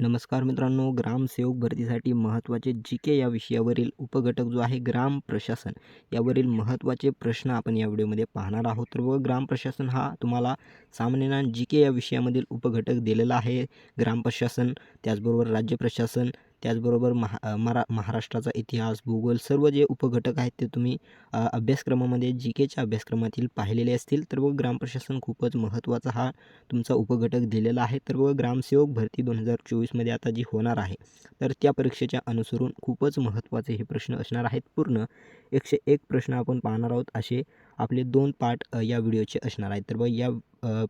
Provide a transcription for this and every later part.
नमस्कार मित्रांनो ग्रामसेवक भरतीसाठी महत्त्वाचे जी के या विषयावरील उपघटक जो आहे ग्राम प्रशासन यावरील महत्त्वाचे प्रश्न आपण या व्हिडिओमध्ये पाहणार आहोत. तर व ग्राम प्रशासन हा तुम्हाला सामान्य जी के या विषयामधील उपघटक दिलेला आहे. ग्राम प्रशासन त्याचबरोबर राज्य प्रशासन त्याचबरोबर महा मरा महाराष्ट्राचा इतिहास भूगोल सर्व जे उपघटक आहेत ते तुम्ही अभ्यासक्रमामध्ये जी केच्या अभ्यासक्रमातील पाहिलेले असतील तर व ग्रामप्रशासन खूपच महत्त्वाचा हा तुमचा उपघटक दिलेला आहे. तर व ग्रामसेवक भरती दोन हजार चोवीसमध्ये आता जी होणार आहे तर त्या परीक्षेच्या अनुसरून खूपच महत्त्वाचे हे प्रश्न असणार आहेत. पूर्ण एकशे एक प्रश्न आपण पाहणार आहोत असे आपले दोन पार्ट या व्हिडिओचे असणार आहेत. तर व या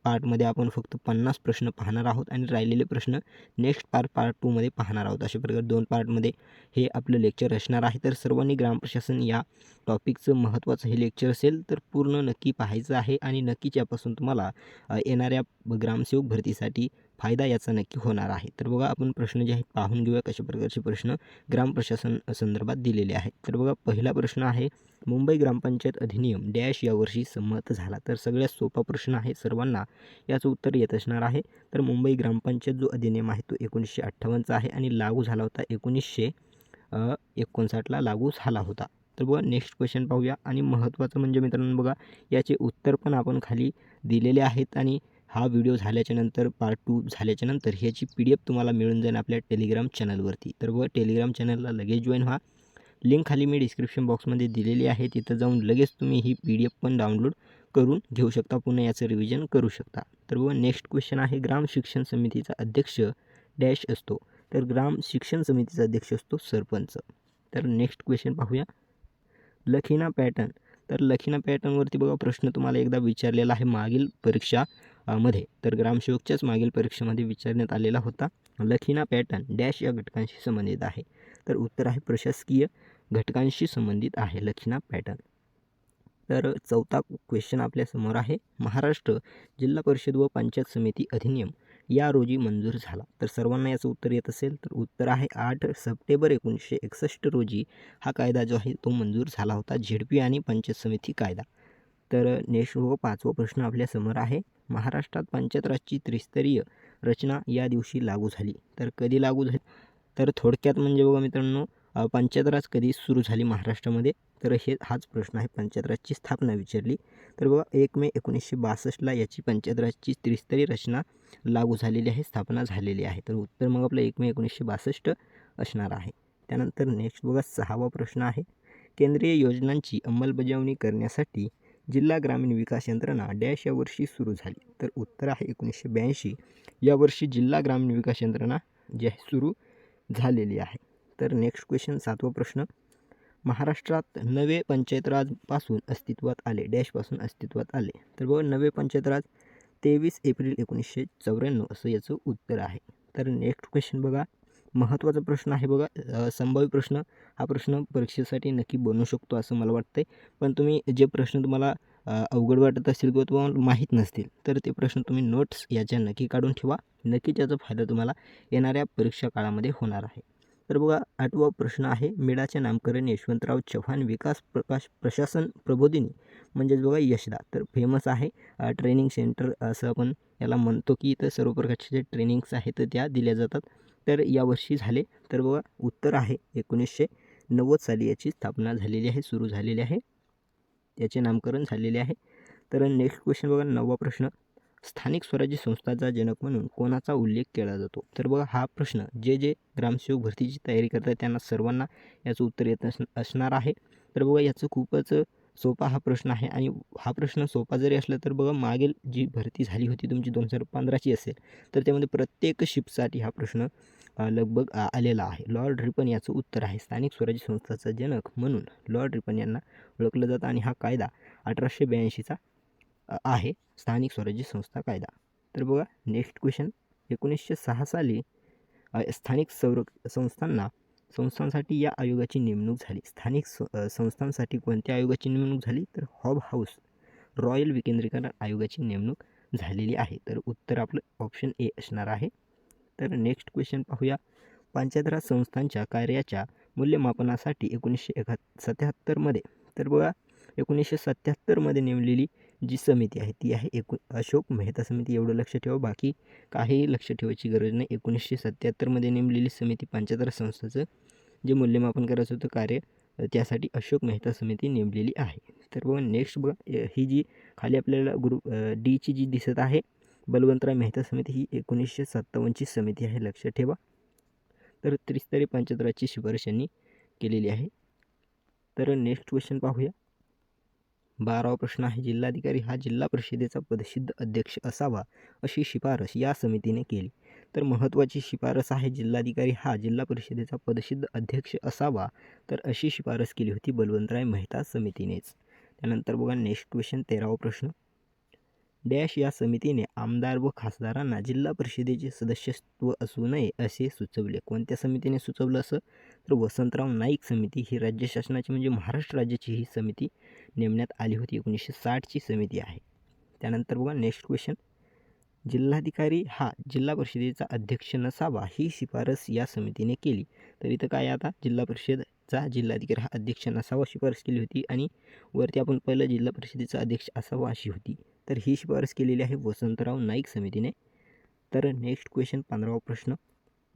पार्टमध्ये आपण फक्त पन्नास प्रश्न पाहणार आहोत आणि राहिलेले प्रश्न नेक्स्ट पार्ट पार्ट टूमध्ये पाहणार आहोत. अशा प्रकारे दोन पार्टमध्ये हे आपलं लेक्चर असणार आहे. तर सर्वांनी ग्रामप्रशासन या टॉपिकचं महत्त्वाचं हे लेक्चर असेल तर पूर्ण नक्की पाहायचं आहे आणि नक्कीच यापासून तुम्हाला येणाऱ्या ग्रामसेवक भरतीसाठी फायदा याचा नक्की होणार आहे. तर बघा आपण प्रश्न जे आहेत पाहून घेऊया कशा प्रकारचे प्रश्न ग्रामप्रशासन संदर्भात दिलेले आहेत. तर बघा पहिला प्रश्न आहे मुंबई ग्रामपंचायत अधिनियम डॅश यावर्षी संमत झाला. तर सगळ्यात सोपा प्रश्न आहे सर्वांना याचं उत्तर येत असणार आहे. तर मुंबई ग्रामपंचायत जो अधिनियम आहे तो एकोणीसशे अठ्ठावन्नचा आहे आणि लागू झाला होता एकोणीसशे एकोणसाठला लागू झाला होता. तर बघा नेक्स्ट क्वेश्चन पाहूया. आणि महत्त्वाचं म्हणजे मित्रांनो बघा याचे उत्तर पण आपण खाली दिलेले आहेत आणि हा व्हिडिओ झाल्याच्यानंतर पार्ट टू झाल्याच्यानंतर ह्याची पी डी एफ तुम्हाला मिळून जाईल आपल्या टेलिग्राम चॅनलवरती तर बघा टेलिग्राम चॅनलला लगेच जॉईन व्हा. लिंक खाली मी डिस्क्रिप्शन बॉक्समध्ये दिलेली आहे. तिथं जाऊन लगेच तुम्ही ही पी डी एफ पण डाउनलोड करून घेऊ शकता. पुन्हा याचं रिव्हिजन करू शकता. तर व नेक्स्ट क्वेश्चन आहे. ग्राम शिक्षण समितीचा अध्यक्ष डॅश असतो. तर ग्राम शिक्षण समितीचा अध्यक्ष असतो सरपंच. तर नेक्स्ट क्वेश्चन पाहूया. लखीना पॅटर्न. तर लखीना पॅटर्नवरती बघा प्रश्न तुम्हाला एकदा विचारलेला आहे मागील परीक्षा मध्ये. तर ग्रामसेवकच्याच मागील परीक्षेमध्ये विचारण्यात आलेला होता. लखीना पॅटर्न डॅश या घटकांशी संबंधित आहे. तर उत्तर आहे प्रशासकीय घटकांशी संबंधित आहे. लखीना पॅटर्न. तर चौथा क्वेश्चन आपल्यासमोर आहे. महाराष्ट्र जिल्हा परिषद व पंचायत समिती अधिनियम या रोजी मंजूर झाला. तर सर्वांना याचं उत्तर येत असेल तर उत्तर आहे आठ सप्टेंबर एकोणीसशे एकसष्ट रोजी हा कायदा जो आहे तो मंजूर झाला होता. झेडपी आणि पंचायत समिती कायदा. तर नेक्स्ट व पाचवा प्रश्न आपल्यासमोर आहे. महाराष्ट्रात पंचायत राजची त्रिस्तरीय रचना या दिवशी लागू झाली. तर कधी लागू झाली? तर थोडक्यात म्हणजे बघा मित्रांनो पंचायतराज पंचायत राज कधी सुरू झाली महाराष्ट्रामध्ये? तर हे हाच प्रश्न आहे. पंचायत राजची स्थापना विचारली. तर बघा एक मे एकोणीसशे बासष्टला याची पंचायत राजची त्रिस्तरीय रचना लागू झालेली आहे स्थापना झालेली आहे. तर उत्तर मग आपलं एक मे एकोणीसशे बासष्ट असणार आहे. त्यानंतर नेक्स्ट बघा सहावा प्रश्न आहे. केंद्रीय योजनांची अंमलबजावणी करण्यासाठी जिल्हा ग्रामीण विकास यंत्रणा डॅश या वर्षी सुरू झाली. तर उत्तर आहे एकोणीसशे ब्याऐंशी. यावर्षी जिल्हा ग्रामीण विकास यंत्रणा जी आहे सुरू झालेली आहे. तर नेक्स्ट क्वेश्चन सातवा प्रश्न. महाराष्ट्रात नवे पंचायत राजपासून अस्तित्वात आले. डॅशपासून अस्तित्वात आले. तर बघा नवे पंचायत राज तेवीस एप्रिल एकोणीसशे चौऱ्याण्णव असं याचं उत्तर आहे. तर नेक्स्ट क्वेश्चन बघा. महत्त्वाचा प्रश्न आहे बघा. संभाव्य प्रश्न. हा प्रश्न परीक्षेसाठी नक्की बनू शकतो असं मला वाटतं आहे पण तुम्ही जे प्रश्न तुम्हाला अवघड वाटत असतील किंवा तुम्हाला माहीत नसतील तर ते प्रश्न तुम्ही नोट्स याच्या नक्की काढून ठेवा. नक्की त्याचा फायदा तुम्हाला येणाऱ्या परीक्षा काळामध्ये होणार आहे. तर बघा आठवा प्रश्न आहे मेडाचे नामकरण यशवंतराव चव्हाण विकास प्रकाश प्रशासन प्रबोधिनी म्हणजेच बघा यशदा. तर फेमस आहे ट्रेनिंग सेंटर असं आपण याला म्हणतो की इथं सर्व प्रकारचे जे ट्रेनिंग्स आहेत तर त्या दिल्या जातात. तर यावर्षी झाले तर बघा उत्तर आहे एकोणीसशे नव्वद साली याची स्थापना झालेली आहे सुरू झालेली आहे. याचे नामकरण झालेले आहे. तर नेक्स्ट क्वेश्चन बघा नववा प्रश्न. स्थानिक स्वराज्य संस्थाचा जनक म्हणून कोणाचा उल्लेख केला जातो? तर बघा हा प्रश्न जे जे ग्रामसेवक भरतीची तयारी करतात त्यांना सर्वांना याचं उत्तर येत असणार आहे. तर बघा याचं खूपच सोपा हा प्रश्न आहे. आणि हा प्रश्न सोपा जरी असला तर बघा मागील जी भरती झाली होती तुमची दोन हजार पंधराची असेल तर त्यामध्ये प्रत्येक शिपसाठी हा प्रश्न लगभग आलेला आहे. लॉर्ड रिपन याचं उत्तर आहे. स्थानिक स्वराज्य संस्थाचा जनक म्हणून लॉर्ड रिपन यांना ओळखलं जातं आणि हा कायदा अठराशे ब्याऐंशीचा आहे. स्थानिक स्वराज्य संस्था कायदा. तर बघा नेक्स्ट क्वेश्चन एकोणीसशे सहा साली स्थानिक संर संस्थांना संस्थांसाठी या आयोगाची नेमणूक झाली. स्थानिक स संस्थांसाठी कोणत्या आयोगाची नेमणूक झाली? तर हॉब हाऊस रॉयल विकेंद्रीकरण आयोगाची नेमणूक झालेली आहे. तर उत्तर आपलं ऑप्शन ए असणार आहे. तर नेक्स्ट क्वेश्चन पाहूया. पंचायत राज संस्थांच्या कार्याच्या मूल्यमापनासाठी एकोणीसशे एका सत्याहत्तरमध्ये तर बघा एकोणीसशे सत्याहत्तरमध्ये नेमलेली जी समिती आहे ती आहे एकू अशोक मेहता समिती. एवढं लक्ष ठेवा बाकी काही लक्ष ठेवायची गरज नाही. एकोणीसशे सत्त्याहत्तरमध्ये नेमलेली समिती पंचायत संस्थेचं जे मूल्यमापन करायचं होतं कार्य त्यासाठी अशोक मेहता समिती नेमलेली आहे. तर बघा नेक्स्ट बघा ही जी खाली आपल्याला ग्रुप डीची जी दिसत आहे बलवंतराव मेहता समिती ही एकोणीसशे सत्तावन्नची समिती आहे. लक्षात ठेवा. तर त्रिस्तरीय पंचायत शिफारस यांनी केलेली आहे. तर नेक्स्ट क्वेश्चन पाहूया. बारावा प्रश्न आहे. जिल्हाधिकारी हा जिल्हा परिषदेचा पदसिद्ध अध्यक्ष असावा अशी शिफारस या समितीने केली. तर महत्त्वाची शिफारस आहे. जिल्हाधिकारी हा जिल्हा परिषदेचा पदसिद्ध अध्यक्ष असावा तर अशी शिफारस केली होती बलवंतराय मेहता समितीनेच. त्यानंतर बघा नेक्स्ट क्वेश्चन तेरावा प्रश्न. डॅश या समितीने आमदार व खासदारांना जिल्हा परिषदेचे सदस्यत्व असू नये असे सुचवले. कोणत्या समितीने सुचवलं असं? तर वसंतराव नाईक समिती ही राज्य शासनाची म्हणजे महाराष्ट्र राज्याची ही समिती नेमण्यात आली होती. एकोणीसशे साठची समिती आहे. त्यानंतर बघा नेक्स्ट क्वेश्चन जिल्हाधिकारी हा जिल्हा परिषदेचा अध्यक्ष नसावा ही शिफारस या समितीने केली. तर इथं काय आता? जिल्हा परिषदचा जिल्हाधिकारी हा अध्यक्ष नसावा शिफारस केली होती आणि वरती आपण पहिलं जिल्हा परिषदेचा अध्यक्ष असावा अशी होती. तर ही शिफारस केलेली आहे वसंतराव नाईक समितीने. तर नेक्स्ट क्वेश्चन पंधरावा प्रश्न.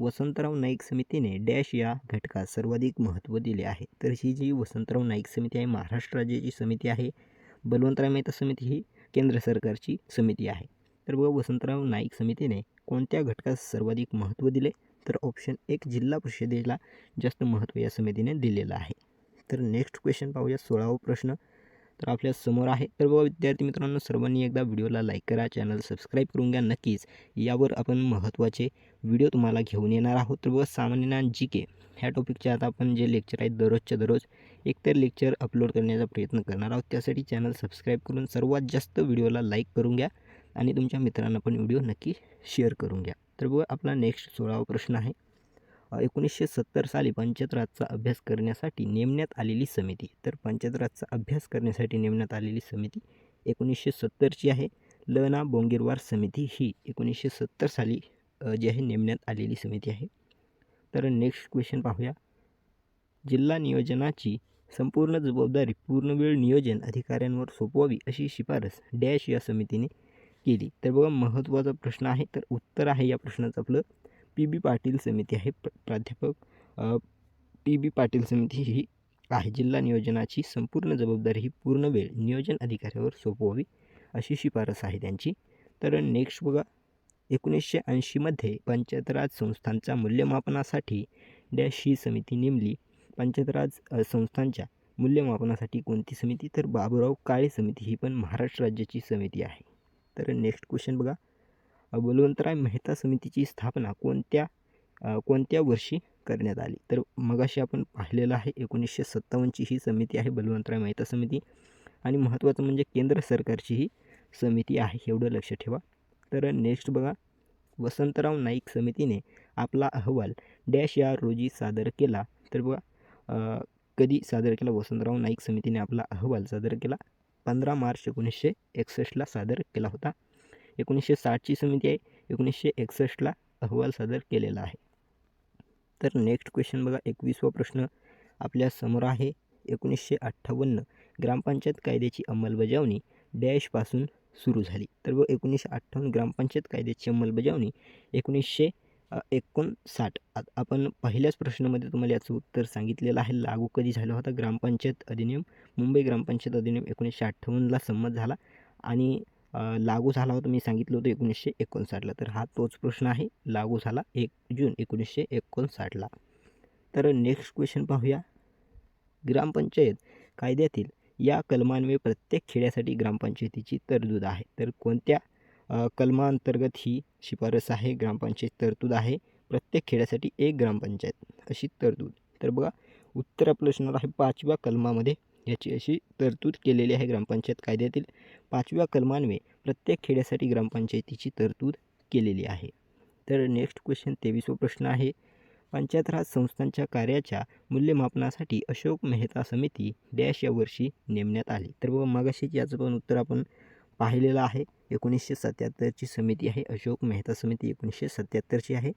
वसंतराव नाईक समितीने डॅश या घटकास सर्वाधिक महत्त्व दिले आहे. तर ही जी वसंतराव नाईक समिती आहे महाराष्ट्र राज्याची समिती आहे बलवंतराव मेहता समिती ही केंद्र सरकारची समिती आहे. तर बघा वसंतराव नाईक समितीने कोणत्या घटकास सर्वाधिक महत्त्व दिले? तर ऑप्शन एक जिल्हा परिषदेला जास्त महत्त्व या समितीने दिलेलं आहे. तर नेक्स्ट क्वेश्चन पाहूया सोळावा प्रश्न. तर आपल्यासमोर आहे. तर बघा विद्यार्थी मित्रांनो सर्वांनी एकदा व्हिडिओला लाईक करा चॅनल सबस्क्राईब करून घ्या. नक्कीच यावर आपण महत्त्वाचे व्हिडिओ तुम्हाला घेऊन येणार आहोत. तर बघा सामान्य ज्ञान जी के ह्या टॉपिकचे आता आपण जे लेक्चर आहेत दररोजच्या दररोज एकतर लेक्चर अपलोड करण्याचा प्रयत्न करणार आहोत. त्यासाठी चॅनल सबस्क्राईब करून सर्वात जास्त व्हिडिओला लाईक करून घ्या आणि तुमच्या मित्रांना पण व्हिडिओ नक्की शेअर करून घ्या. तर बघा आपला नेक्स्ट सोळावा प्रश्न आहे. एकोणीसशे सत्तर साली पंचायतराजचा अभ्यास करण्यासाठी नेमण्यात आलेली समिती. तर पंचायत राजचा अभ्यास करण्यासाठी नेमण्यात आलेली समिती एकोणीसशे सत्तरची आहे. ल ना बोंगीरवार समिती ही एकोणीसशे सत्तर साली जी आहे नेमण्यात आलेली समिती आहे. तर नेक्स्ट क्वेश्चन पाहूया. जिल्हा नियोजनाची संपूर्ण जबाबदारी पूर्णवेळ नियोजन अधिकाऱ्यांवर सोपवावी अशी शिफारस डॅश या समितीने केली. तर बघा महत्त्वाचा प्रश्न आहे. तर उत्तर आहे या प्रश्नाचं आपलं. पी बी पाटील समिती आहे. प्र प्राध्यापक पी बी पाटील समिती ही आहे. जिल्हा नियोजनाची संपूर्ण जबाबदारी ही पूर्ण वेळ नियोजन अधिकाऱ्यावर सोपवावी अशी शिफारस आहे त्यांची. तर नेक्स्ट बघा. एकोणीसशे ऐंशीमध्ये पंचायत राज संस्थांच्या मूल्यमापनासाठी डॅश ही समिती नेमली. पंचायत राज संस्थांच्या मूल्यमापनासाठी कोणती समिती? तर बाबूराव काळे समिती ही पण महाराष्ट्र राज्याची समिती आहे. तर नेक्स्ट क्वेश्चन बघा. बलवंतराय मेहता समितीची स्थापना कोणत्या कोणत्या वर्षी करण्यात आली? तर मगाशी आपण पाहिलेलं आहे एकोणीसशे सत्तावन्नची ही समिती आहे बलवंतराय मेहता समिती. आणि महत्त्वाचं म्हणजे केंद्र सरकारची ही समिती आहे एवढं लक्ष ठेवा. तर नेक्स्ट बघा वसंतराव नाईक समितीने आपला अहवाल डॅश या रोजी सादर केला. तर बघा कधी सादर केला? वसंतराव नाईक समितीने आपला अहवाल सादर केला. पंधरा मार्च एकोणीसशे एकसष्टला सादर केला होता. एकोणीसशे साठची समिती आहे. एकोणीसशे एकसष्टला अहवाल सादर केलेला आहे. तर नेक्स्ट क्वेश्चन बघा एकवीसवा प्रश्न आपल्यासमोर आहे. एकोणीसशे अठ्ठावन्न ग्रामपंचायत कायद्याची अंमलबजावणी डॅशपासून सुरू झाली. तर व एकोणीसशे अठ्ठावन्न ग्रामपंचायत कायद्याची अंमलबजावणी एकोणीसशे एकोणसाठ. आपण पहिल्याच प्रश्नामध्ये तुम्हाला याचं उत्तर सांगितलेलं आहे. लागू कधी झाला होता? ग्रामपंचायत अधिनियम मुंबई ग्रामपंचायत अधिनियम एकोणीसशे अठ्ठावन्नला संमत झाला आणि लागू झाला होता मी सांगितलं होतं एकोणीसशे एकोणसाठला. तर हा तोच प्रश्न आहे. लागू झाला एक जून एकोणीसशे एकोणसाठला. तर नेक्स्ट क्वेश्चन पाहूया. ग्रामपंचायत कायद्यातील या कलमान्वये प्रत्येक खेड्यासाठी ग्रामपंचायतीची तरतूद आहे. तर कोणत्या कलमांतर्गत ही शिफारस आहे? ग्रामपंचायत तरतूद आहे. प्रत्येक खेड्यासाठी एक ग्रामपंचायत अशी तरतूद. तर बघा उत्तर आपलं असणार आहे पाचव्या कलमामध्ये. याची अशी तरतूद केलेली आहे ग्रामपंचायत कायद्यातील पाचव्या कलमान्वये प्रत्येक खेड्यासाठी ग्रामपंचायतीची तरतूद केलेली आहे. तर नेक्स्ट क्वेश्चन तेवीसवा प्रश्न आहे. पंचायत राज संस्थांच्या कार्याच्या मूल्यमापनासाठी अशोक मेहता समिती डॅश या वर्षी नेमण्यात आली. तर बघा मगाशीच याचं पण उत्तर आपण पाहिलेलं आहे. एकोणीसशे सत्याहत्तरची समिती आहे. अशोक मेहता समिती एकोणीसशे सत्याहत्तरची आहे.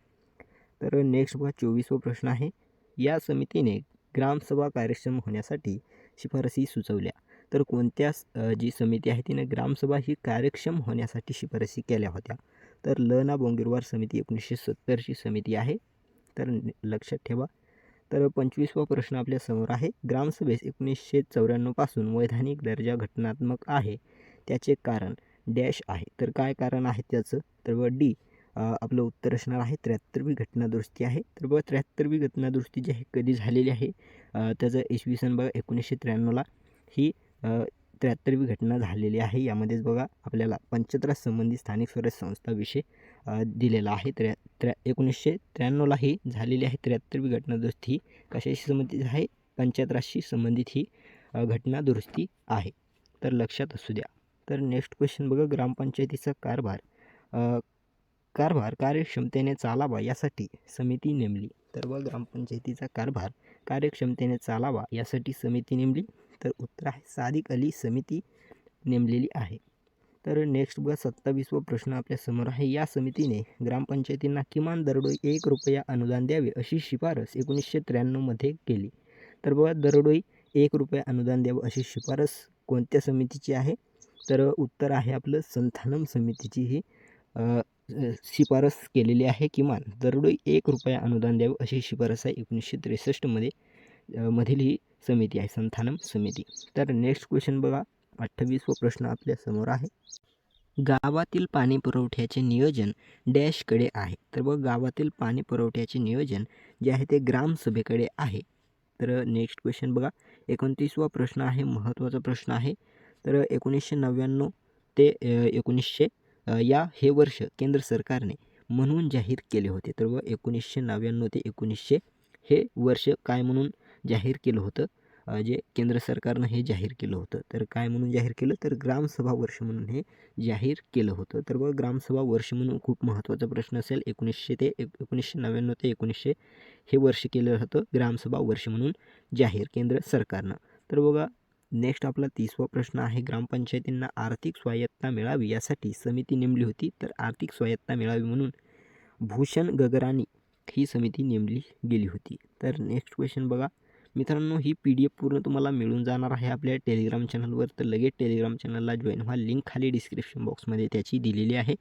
तर नेक्स्ट बघा चोवीसवा प्रश्न आहे. या समितीने ग्रामसभा कार्यक्षम होण्यासाठी शिफारसी सुचवल्या. तर कोणत्या जी समिती आहे तिने ग्रामसभा ही कार्यक्षम होण्यासाठी शिफारसी केल्या होत्या. तर ल ना बोंगीरवार समिती एकोणीसशे सत्तरची समिती आहे. तर लक्षात ठेवा. तर पंचवीसवा प्रश्न आपल्यासमोर आहे. ग्रामसभेस एकोणीसशे चौऱ्याण्णवपासून वैधानिक दर्जा घटनात्मक आहे. त्याचे कारण डॅश आहे. तर काय कारण आहे त्याचं? तर व डी आपलं उत्तर असणार आहे. त्र्याहत्तरवी घटनादुरुस्ती आहे. तर व त्र्याहत्तरवी घटनादुरुस्ती जी आहे कधी झालेली आहे? त्याचं इसवी सन बघा एकोणीसशे त्र्याण्णवला ही त्र्याहत्तरवी घटना झालेली आहे. यामध्येच बघा आपल्याला पंचत्रास संबंधी स्थानिक स्वराज संस्थाविषयी दिलेला आहे. त्र्या त्र्या एकोणीसशे त्र्याण्णवला ही झालेली आहे त्र्याहत्तरवी घटना दुरुस्ती. कशाशी संबंधित आहे? पंचत्रासशी संबंधित ही घटना दुरुस्ती आहे. तर लक्षात असू द्या. तर नेक्स्ट क्वेश्चन बघा. ग्रामपंचायतीचा कारभार कारभार कार्यक्षमतेने चालावा यासाठी समिती नेमली. तर व ग्रामपंचायतीचा कारभार कार्यक्षमतेने चालावा यासाठी समिती नेमली. तर उत्तर आहे सादिक अली समिती नेमलेली आहे. तर नेक्स्ट बघा सत्तावीसवा प्रश्न आपल्यासमोर आहे. या समितीने ग्रामपंचायतींना किमान दरडोई एक रुपया अनुदान द्यावे अशी शिफारस एकोणीसशे त्र्याण्णवमध्ये केली. तर बघा दरडोई एक रुपया अनुदान द्यावं अशी शिफारस कोणत्या समितीची आहे? तर उत्तर आहे आपलं संथानम समितीची. ही शिफारस केलेली आहे किमान. दरडोई एक रुपया अनुदान द्यावं अशी शिफारस आहे एकोणीसशे त्रेसष्टमध्ये मधील ही समिती आहे संथानम समिती. तर नेक्स्ट क्वेश्चन बघा. अठ्ठावीसवा प्रश्न आपल्यासमोर आहे. गावातील पाणी पुरवठ्याचे नियोजन डॅशकडे आहे. तर बघ गावातील पाणी पुरवठ्याचे नियोजन जे आहे ते ग्रामसभेकडे आहे. तर नेक्स्ट क्वेश्चन बघा. एकोणतीसवा प्रश्न आहे महत्त्वाचा प्रश्न आहे. तर एकोणीसशे नव्याण्णव ते एकोणीसशे या हे वर्ष केंद्र सरकारने म्हणून जाहीर केले होते. तर व एकोणीसशे नव्याण्णव ते एकोणीसशे हे वर्ष काय म्हणून जाहीर केलं होतं? जे केंद्र सरकारनं हे जाहीर केलं होतं. तर काय म्हणून जाहीर केलं? तर ग्रामसभा वर्ष म्हणून हे जाहीर केलं होतं. तर व ग्रामसभा वर्ष म्हणून खूप महत्त्वाचा प्रश्न असेल. एकोणीसशे ते एक एकोणीसशे नव्याण्णव ते एकोणीसशे हे वर्ष केलं होतं. ग्रामसभा वर्ष म्हणून जाहीर केंद्र सरकारनं. तर बघा नेक्स्ट आपला तिसवा प्रश्न आहे. ग्रामपंचायतींना आर्थिक स्वायत्ता मिळावी यासाठी समिती नेमली होती तर आर्थिक स्वायत्ता मिळावी म्हणून भूषण गगराणी ही समिती नेमली गेली होती. तर नेक्स्ट क्वेश्चन बघा. मित्रांनो ही पी डी एफ पूर्ण तुम्हाला मिळून जाणार आहे आपल्या टेलिग्राम चॅनलवर तर लगेच टेलिग्राम चॅनलला जॉईन व्हा. लिंक खाली डिस्क्रिप्शन बॉक्समध्ये त्याची दिलेली आहे.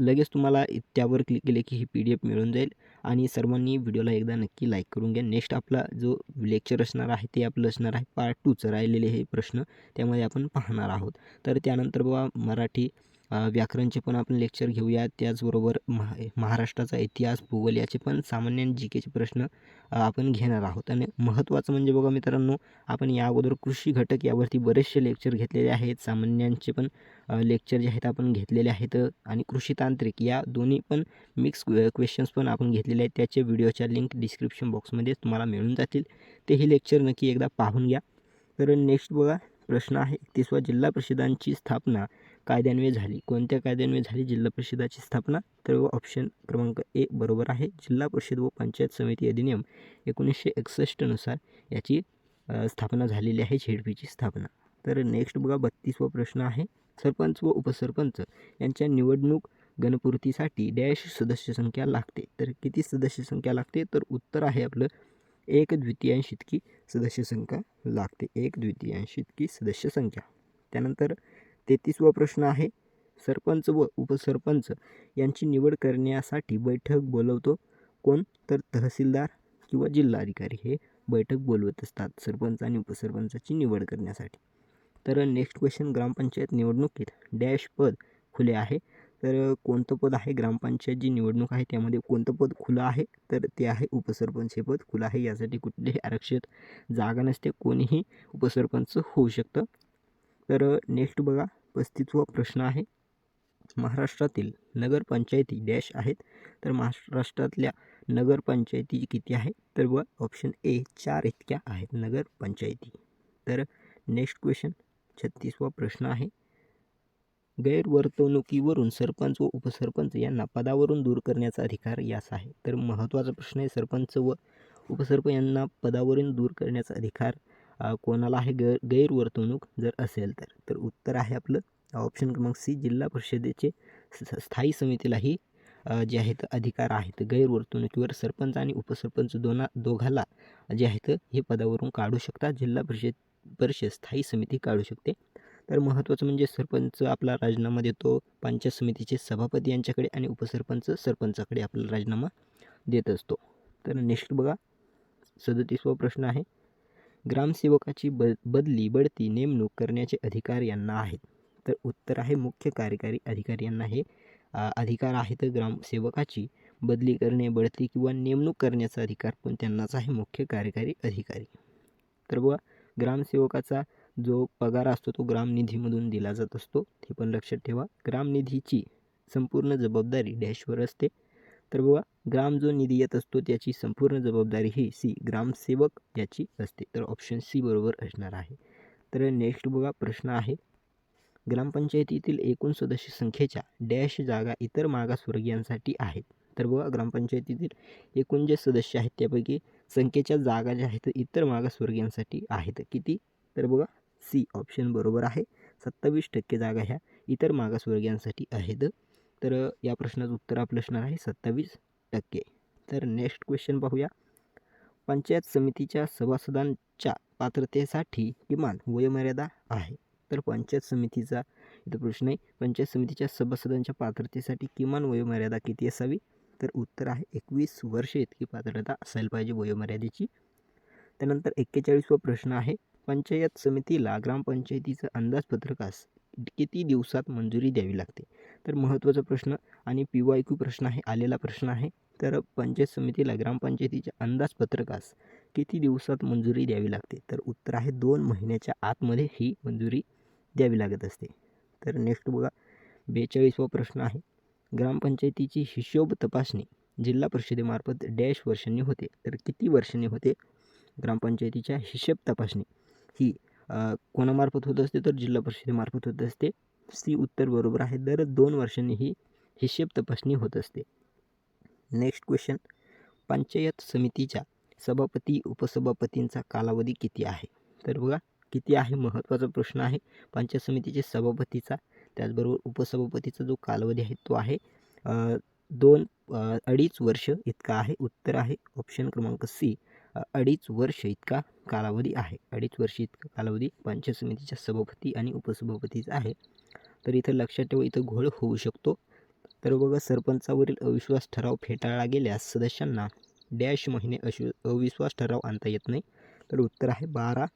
लगेच तुम्हाला त्यावर क्लिक केले की ही पी डी एफ मिळून जाईल. आणि सर्वांनी व्हिडिओला एकदा नक्की लाईक करून घ्या. नेक्स्ट आपला जो लेक्चर असणार आहे ते आपलं असणार आहे पार्ट टूचं राहिलेले हे प्रश्न. त्यामध्ये आपण पाहणार आहोत. तर त्यानंतर बाबा मराठी व्याकरणचे पण आपण लेक्चर घेऊया त्याचबरोबर महा महाराष्ट्राचा इतिहास भूगोल याचे पण सामान्य जी केचे प्रश्न आपण घेणार आहोत. आणि महत्त्वाचं म्हणजे बघा मित्रांनो आपण या अगोदर कृषी घटक यावरती बरेचसे लेक्चर घेतलेले आहेत. सामान्यांचे पण लेक्चर जे आहेत आपण घेतलेले आहेत. आणि कृषी तांत्रिक या दोन्ही पण मिक्स क्वेश्चन्स पण आपण घेतलेले आहेत. त्याचे व्हिडिओच्या लिंक डिस्क्रिप्शन बॉक्समध्ये तुम्हाला मिळून जातील. तेही लेक्चर नक्की एकदा पाहून घ्या. तर नेक्स्ट बघा प्रश्न आहे. एकतीसवा जिल्हा परिषदांची स्थापना कायद्यान्वये झाली. कोणत्या कायद्यान्वये झाली? जिल्हा परिषदाची स्थापना. तर ऑप्शन क्रमांक ए बरोबर आहे. जिल्हा परिषद व पंचायत समिती अधिनियम एकोणीसशे एकसष्टनुसार याची स्थापना झालेली आहे. झेडपीची स्थापना. तर नेक्स्ट बघा बत्तीसवा प्रश्न आहे. सरपंच व उपसरपंच यांच्या निवडणूक गणपूर्तीसाठी डॅश सदस्य संख्या लागते. तर किती सदस्य संख्या लागते? तर उत्तर आहे आपलं एक द्वितीयांश इतकी सदस्य संख्या लागते. एक द्वितीयांश इतकी सदस्य संख्या. त्यानंतर तेहतीसवा प्रश्न आहे. सरपंच व उपसरपंच यांची निवड करण्यासाठी बैठक बोलवतो. कोण? तर तहसीलदार किंवा जिल्हाधिकारी हे बैठक बोलवत असतात सरपंच आणि उपसरपंचाची निवड करण्यासाठी. तर नेक्स्ट क्वेश्चन ग्रामपंचायत निवडणुकीत डॅश पद खुले आहे. तर कोणतं पद आहे? ग्रामपंचायत जी निवडणूक आहे त्यामध्ये कोणतं पद खुलं आहे? तर ते आहे उपसरपंच. हे पद खुलं आहे यासाठी कुठलेही आरक्षित जागा नसते. कोणीही उपसरपंच होऊ शकतं. तर नेक्स्ट बघा पस्तीसवा प्रश्न आहे. महाराष्ट्रातील नगरपंचायती डॅश आहेत. तर महाराष्ट्रातल्या नगरपंचायती किती आहे? तर व ऑप्शन ए चार इतक्या आहेत नगरपंचायती. तर नेक्स्ट क्वेश्चन छत्तीसवा प्रश्न आहे. गैरवर्तवणुकीवरून सरपंच व उपसरपंच यांना पदावरून दूर करण्याचा अधिकार यास आहे. तर महत्त्वाचा प्रश्न आहे सरपंच व उपसरपंच यांना पदावरून दूर करण्याचा अधिकार कोणाला आहे गैर गैरवर्तवणूक जर असेल तर तर उत्तर आहे आपलं ऑप्शन क्रमांक सी जिल्हा परिषदेचे स्थायी समितीलाही जे आहेत अधिकार आहेत गैरवर्तणुकीवर सरपंच आणि उपसरपंच दोना दोघाला जे आहेत हे पदावरून काढू शकतात. जिल्हा परिषद परिषद स्थायी समिती काढू शकते. तर महत्त्वाचं म्हणजे सरपंच आपला राजीनामा देतो पंचायत समितीचे सभापती यांच्याकडे आणि उपसरपंच सरपंचाकडे आपला राजीनामा देत असतो. तर नेक्स्ट बघा सदतीसवा प्रश्न आहे. ग्रामसेवकाची ब बदली बढती नेमणूक करण्याचे अधिकार यांना आहेत. तर उत्तर आहे मुख्य कार्यकारी अधिकारी यांना हे अधिकार आहेत. ग्रामसेवकाची बदली करणे बढती किंवा नेमणूक करण्याचा अधिकार पण त्यांनाच आहे मुख्य कार्यकारी अधिकारी. तर बघा ग्रामसेवकाचा जो पगार असतो तो ग्रामनिधीमधून दिला जात असतो. हे पण लक्षात ठेवा. ग्रामनिधीची संपूर्ण जबाबदारी डॅशवर असते. तर बघा ग्राम जो निधी येत असतो त्याची संपूर्ण जबाबदारी ही सी ग्रामसेवक याची असते. तर ऑप्शन सी बरोबर असणार आहे. तर नेक्स्ट बघा प्रश्न आहे. ग्रामपंचायतीतील एकूण सदस्य संख्येच्या डॅश जागा इतर मागासवर्गीयांसाठी आहेत. तर बघा ग्रामपंचायतीतील एकूण जे सदस्य आहेत त्यापैकी संख्येच्या जागा ज्या आहेत इतर मागासवर्गीयांसाठी आहेत. किती? तर बघा सी ऑप्शन बरोबर आहे. सत्तावीस टक्के जागा ह्या इतर मागासवर्गीयांसाठी आहेत. तर या प्रश्नाचं उत्तर आपलं असणार आहे सत्तावीस टक्के. तर नेक्स्ट क्वेश्चन पाहूया. पंचायत समितीच्या सभासदांच्या पात्रतेसाठी किमान वयोमर्यादा आहे. तर पंचायत समितीचा इथं प्रश्न आहे. पंचायत समितीच्या सभासदांच्या पात्रतेसाठी किमान वयोमर्यादा किती असावी? तर उत्तर आहे एकवीस वर्ष इतकी पात्रता असायला पाहिजे वयोमर्यादेची. त्यानंतर एक्केचाळीसवा प्रश्न आहे. पंचायत समितीला ग्रामपंचायतीचं अंदाजपत्रकास किती दिवसात मंजुरी द्यावी लागते? तर महत्त्वाचा प्रश्न आणि पी वाय क्यू प्रश्न आहे आलेला प्रश्न आहे. तर पंचायत समितीला ग्रामपंचायतीच्या अंदाजपत्रकास किती दिवसात मंजुरी द्यावी लागते? तर उत्तर आहे दोन महिन्याच्या आतमध्ये ही मंजुरी द्यावी लागत असते. तर नेक्स्ट बघा बेचाळीसवा प्रश्न आहे. ग्रामपंचायतीची हिशोब तपासणी जिल्हा परिषदेमार्फत डॅश वर्षांनी होते. तर किती वर्षांनी होते? ग्रामपंचायतीच्या हिशेब तपासणी ही कोणामार्फत होत असते तर जिल्हा परिषदेमार्फत होत असते. सी उत्तर बरोबर आहे. दर दोन वर्षांनी ही हिशेब तपासणी होत असते. नेक्स्ट क्वेश्चन पंचायत समितीच्या सभापती उपसभापतींचा कालावधी किती आहे? तर बघा किती आहे? महत्त्वाचा प्रश्न आहे. पंचायत समितीचे सभापतीचा त्याचबरोबर उपसभापतीचा जो कालावधी आहे तो आहे दोन अडीच वर्ष इतका आहे. उत्तर आहे. ऑप्शन क्रमांक सी. अडीच वर्ष इतका कालावधी आहे. अडीच वर्ष इतका कालावधी पंचायत समितीच्या सभापती आणि उपसभापतीचा आहे. तर इथं लक्षात ठेवा इथं घोळ होऊ शकतो. तर बघा सरपंचावरील अविश्वास ठराव फेटाळला गेल्यास सदस्यांना डॅश महिने अशु अविश्वास ठराव आणता येत नाही. तर उत्तर आहे बारा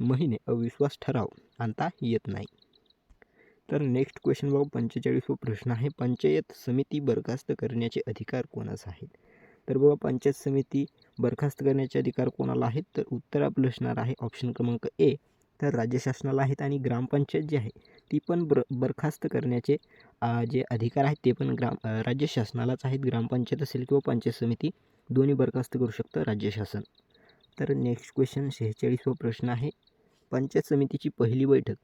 महिने अविश्वास ठराव आणता येत नाही. तर नेक्स्ट क्वेश्चन बघू पंचेचाळीसवा प्रश्न आहे. पंचायत समिती बरखास्त करण्याचे अधिकार कोणास आहेत? तर बघा पंचायत समिती बरखास्त करण्याचे अधिकार कोणाला आहेत? तर उत्तर आपलं असणार आहे ऑप्शन क्रमांक ए तर राज्य शासनाला आहेत आणि ग्रामपंचायत जी आहे ती पण बर बरखास्त करण्याचे जे अधिकार आहेत ते पण ग्राम राज्य शासनालाच आहेत. ग्रामपंचायत असेल किंवा पंचायत समिती दोन्ही बरखास्त करू शकतं राज्य शासन. तर नेक्स्ट क्वेश्चन शेहेचाळीसवा प्रश्न आहे. पंचायत समितीची पहिली बैठक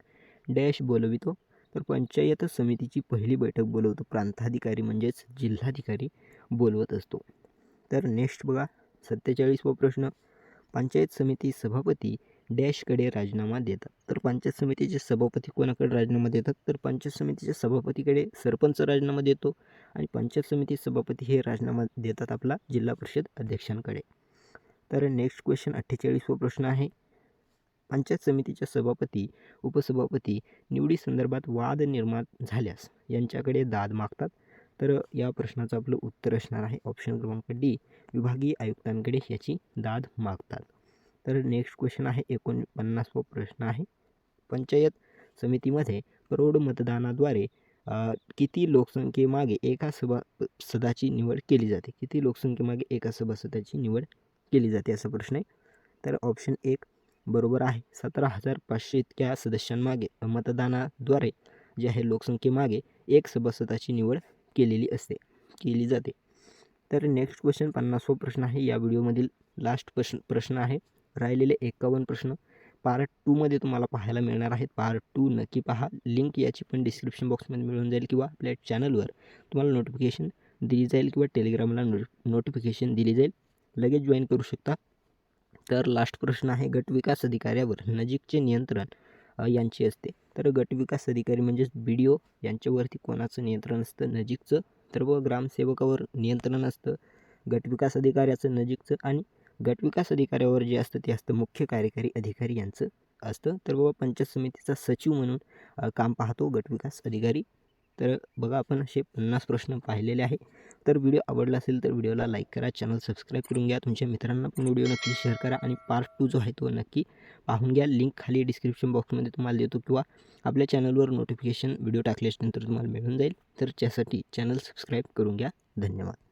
डॅश बोलवितो. तर पंचायत समितीची पहिली बैठक बोलवतो. प्रांताधिकारी म्हणजेच जिल्हाधिकारी बोलवत असतो. तर नेक्स्ट बघा सत्तेचाळीसवा प्रश्न. पंचायत समिती सभापती डॅशकडे राजीनामा देतात. तर पंचायत समितीचे सभापती कोणाकडे राजीनामा देतात? तर पंचायत समितीच्या सभापतीकडे सरपंच राजीनामा देतो आणि पंचायत समिती सभापती हे राजीनामा देतात आपला जिल्हा परिषद अध्यक्षांकडे. तर नेक्स्ट क्वेश्चन अठ्ठेचाळीसवा प्रश्न आहे. पंचायत समितीच्या सभापती उपसभापती निवडीसंदर्भात वाद निर्माण झाल्यास यांच्याकडे दाद मागतात. तर या प्रश्नाचं आपलं उत्तर असणार आहे ऑप्शन क्रमांक डी विभागीय आयुक्तांकडे याची दाद मागतात. तर नेक्स्ट क्वेश्चन आहे एकोणपन्नासवा प्रश्न आहे. पंचायत समितीमध्ये प्रौढ मतदानाद्वारे किती लोकसंख्येमागे एका सभासदाची निवड केली जाते? किती लोकसंख्येमागे एका सभासदाची निवड केली जाते? असा प्रश्न आहे. तर ऑप्शन एक बरोबर आहे. सतरा हजार पाचशे इतक्या सदस्यांमागे मतदानाद्वारे जे आहे लोकसंख्येमागे एक सभासदाची निवड केलेली असते केली जाते. तर नेक्स्ट क्वेश्चन पन्नासवा प्रश्न आहे. या व्हिडिओमधील लास्ट प्रश्न प्रश्न आहे. राहिलेले एकावन्न प्रश्न पार्ट टूमध्ये तुम्हाला पाहायला मिळणार आहेत. पार्ट टू नक्की पहा. लिंक याची पण डिस्क्रिप्शन बॉक्समध्ये मिळून जाईल किंवा आपल्या चॅनलवर तुम्हाला नोटिफिकेशन दिली जाईल किंवा टेलिग्रामला नो नोटिफिकेशन दिली जाईल. लगेच जॉईन करू शकता. तर लास्ट प्रश्न आहे. गट विकास अधिकाऱ्यावर नजीकचे नियंत्रण यांची असते. तर गट विकास अधिकारी म्हणजेच बी डी ओ यांच्यावरती कोणाचं नियंत्रण असतं नजीकचं तर व ग्रामसेवकावर नियंत्रण असतं. गट विकास अधिकाऱ्याचं नजीकचं आणि गट विकास अधिकाऱ्यावर जे असतं ते असतं मुख्य कार्यकारी अधिकारी यांचं असतं. तर बाबा पंचायत समितीचा सचिव म्हणून काम पाहतो गटविकास अधिकारी. तर बघा आपण असे पन्नास प्रश्न पाहिलेले आहे तर व्हिडिओ आवडला असेल तर व्हिडिओला लाईक करा चॅनल सबस्क्राईब करून घ्या. तुमच्या मित्रांना पण व्हिडिओ नक्की शेअर करा आणि पार्ट टू जो आहे तो नक्की पाहून घ्या. लिंक खाली डिस्क्रिप्शन बॉक्समध्ये तुम्हाला देतो किंवा आपल्या चॅनलवर नोटिफिकेशन व्हिडिओ टाकल्याच्यानंतर तुम्हाला मिळून जाईल. तर त्यासाठी चॅनल सबस्क्राईब करून घ्या. धन्यवाद.